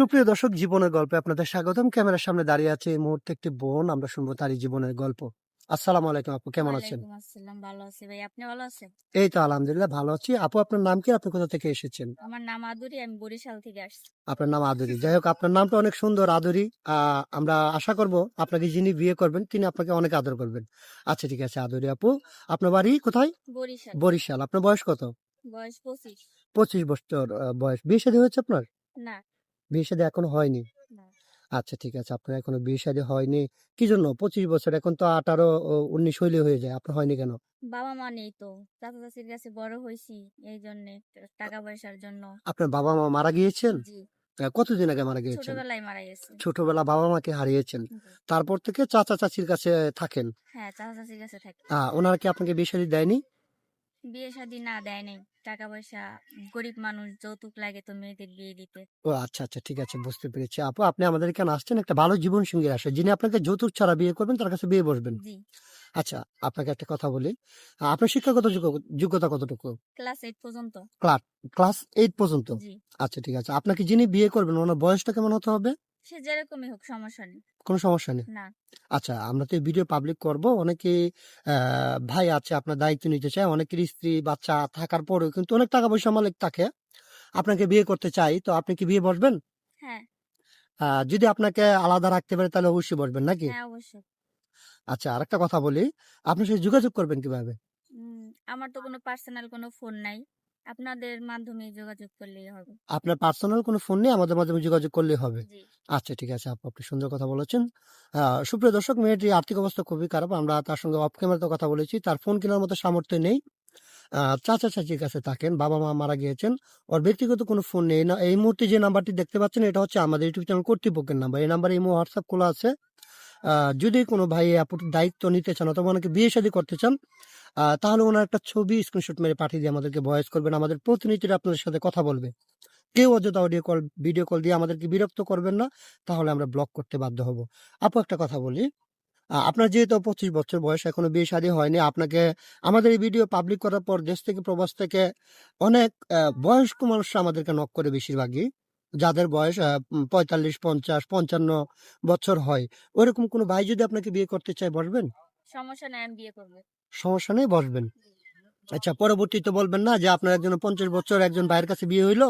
সুপ্রিয় দর্শক জীবনের গল্পে আপনাদের স্বাগতম। ক্যামেরার সামনে দাঁড়িয়ে আছে এই মুহূর্তে একটি বোন। আমরা শুনব তারই জীবনের গল্প। আসসালামু আলাইকুম আপু কেমন আছেন? আসসালাম ভালো আছি ভাই। আপনি ভালো আছেন? এই তো আলহামদুলিল্লাহ ভালো আছি। আপু আপনার নাম কি? আপনি কোথা থেকে এসেছেন? আমার নাম আদুরি আমি বরিশাল থেকে আসছি। আপনার নাম আদুরি। যাই হোক আপনার নামটা অনেক সুন্দর আদুরি। আহ, আমরা আশা করব আপনাকে যিনি বিয়ে করবেন তিনি আপনাকে অনেক আদর করবেন। আচ্ছা ঠিক আছে আদুরি আপু। আপনার বাড়ি কোথায়? বরিশাল। বরিশাল। আপনার বয়স কত? বয়স পঁচিশ। পঁচিশ বছর বয়স। বিয়ে শাদী হয়েছে আপনার? না। বিয়ে শাদী এখনও হয়নি? আচ্ছা ঠিক আছে। আপনার এখনও বিয়ে শাদী হয়নি। কি জন্য? পঁচিশ বছর এখন তো আঠারো উনিশ হইলে হয়ে যায়। আপনার হয়নি কেন? বাবা মা নেই তো। চাচা চাচির কাছে বড় হয়েছি এই জন্য টাকা পয়সার জন্য। আপনার বাবা মা মারা গিয়েছেন? কতদিন আগে মারা গিয়েছেন? ছোটবেলায় মারা গেছে। ছোটবেলা বাবা মাকে হারিয়েছেন। তারপর থেকে চাচা চাচির কাছে থাকেন? হ্যাঁ চাচা চাচির কাছে থাকি। আহ, ওনারা কি আপনাকে বিয়ে শাদী দেয়নি? বিয়ে শাদী না দেয় নাই। টাকা পয়সা গরিব মানুষ যৌতুক লাগে তো মেয়েদের বিয়ে দিতে। ও আচ্ছা আচ্ছা ঠিক আছে বুঝতে পেরেছি। আপু আপনি আমাদের এখানে আসছেন একটা ভালো জীবন সঙ্গী আসে যিনি আপনাকে যৌতুক ছাড়া বিয়ে করবেন তার কাছে বিয়ে বসবেন। জি। আচ্ছা আপনাকে একটা কথা বলি। আপনার শিক্ষাগত যোগ্য- যোগ্যতা কতটুকু? ক্লাস এইট পর্যন্ত। ক্লাস এইট পর্যন্ত? জি। আচ্ছা ঠিক আছে। আপনাকে যিনি বিয়ে করবেন ওনার বয়সটা কেমন হতে হবে? সে যেরকমই হোক সমস্যা নেই। কোনো সমস্যা নেই? না। আচ্ছা আমরা তো ভিডিও পাবলিক করব। অনেকে ভাই আছে আপনার দায়িত্ব নিতে চায়। অনেকের স্ত্রী বাচ্চা থাকার পরেও কিন্তু অনেক টাকা পয়সা মালিক থাকে। আপনাকে বিয়ে করতে চাই তো আপনি কি বিয়ে বসবেন? হ্যাঁ। যদি আপনাকে আলাদা রাখতে পারে তাহলে অবশ্যই বসবেন নাকি? হ্যাঁ অবশ্যই। আচ্ছা আরেকটা কথা বলি। আপনার সাথে যোগাযোগ করবেন কীভাবে? আমার তো কোনো পার্সোনাল কোনো ফোন নাই। আপনাদের মাধ্যমে যোগাযোগ করলেই হবে। আপনার পার্সোনাল কোনো ফোন নেই আমাদের মাধ্যমে যোগাযোগ করলেই হবে। জি। আচ্ছা ঠিক আছে আপু আপনি সুন্দর কথা বলেছেন। আহ, সুপ্রিয় দর্শক মেয়েটির আর্থিক অবস্থা খুবই খারাপ আমরা তার সঙ্গে অফ ক্যামেরাতে কথা বলেছি। তার ফোন কেনার মতো সামর্থ্য নেই। আহ, চাচা চাচির কাছে থাকেন বাবা মা মারা গিয়েছেন। ওর ব্যক্তিগত কোনো ফোন নেই। না এই মুহূর্তে যে নাম্বারটি দেখতে পাচ্ছেন এটা হচ্ছে আমাদের ইউটিউব চ্যানেল কর্তৃপক্ষের নাম্বার এই নাম্বারে ইমো হোয়াটসঅ্যাপ খোলা আছে। যদি কোনো ভাই এই দায়িত্ব নিতে চান অথবা ওনাকে বিয়ে শাদী করতে চান তাহলে ওনার একটা ছবি স্ক্রিনশট মেরে পাঠিয়ে দিয়ে আমাদেরকে ভয়েস করবেন। আমাদের প্রতিনিধিরা আপনাদের সাথে কথা বলবে। কেউ অযথা অডিও কল ভিডিও কল দিয়ে আমাদেরকে বিরক্ত করবেন না, তাহলে আমরা ব্লক করতে বাধ্য হব। আপু, একটা কথা বলি। আপনার যেহেতু পঁচিশ বছর বয়স, এখনও বিয়ে শাদী হয়নি, আপনাকে আমাদের এই ভিডিও পাবলিক করার পর দেশ থেকে, প্রবাস থেকে অনেক বয়স্ক মানুষরা আমাদেরকে নক করে বেশিরভাগই। যাদের বয়স পঁয়তাল্লিশ পঞ্চাশ পঞ্চান্ন বছর হয় ওইরকম কোনো ভাই যদি আপনাকে বিয়ে করতে চায় বসবেন? সমস্যা নাই আমি বিয়ে করব। সমস্যা নেই বসবেন। আচ্ছা পরবর্তীতে বলবেন না যে আপনার একজন পঞ্চাশ বছর একজন ভাইয়ের কাছে বিয়ে হইল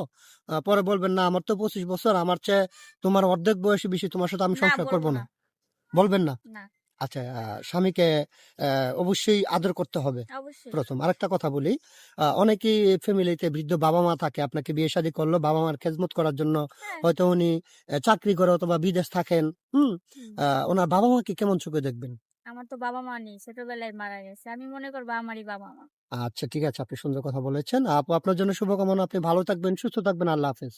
পরে বলবেন না আমার তো পঁচিশ বছর আমার চেয়ে তোমার অর্ধেক বয়সী বেশি তোমার সাথে আমি সংসার করব না। বলবেন না। আচ্ছা স্বামীকে অবশ্যই আদর করতে হবে। প্রথম আরেকটা কথা বলি অনেকেই ফ্যামিলিতে বৃদ্ধ বাবা মা থাকে আপনাকে বিয়ে শাদী করল বাবা মার খেজমত করার জন্য হ্যাঁ, হয়তো উনি চাকরি করে অথবা বিদেশ থাকেন হুম? হুম। ওনার বাবা মাকে কেমন চোখে দেখবেন? আমার তো বাবা মা নেই ছোটবেলায় মারা গেছে আমি মনে করব আমারই বাবা মা আচ্ছা ঠিক আছে আপনি সুন্দর কথা বলেছেন। আপু আপনার জন্য শুভকামনা আপনি ভালো থাকবেন সুস্থ থাকবেন আল্লাহ হাফেজ।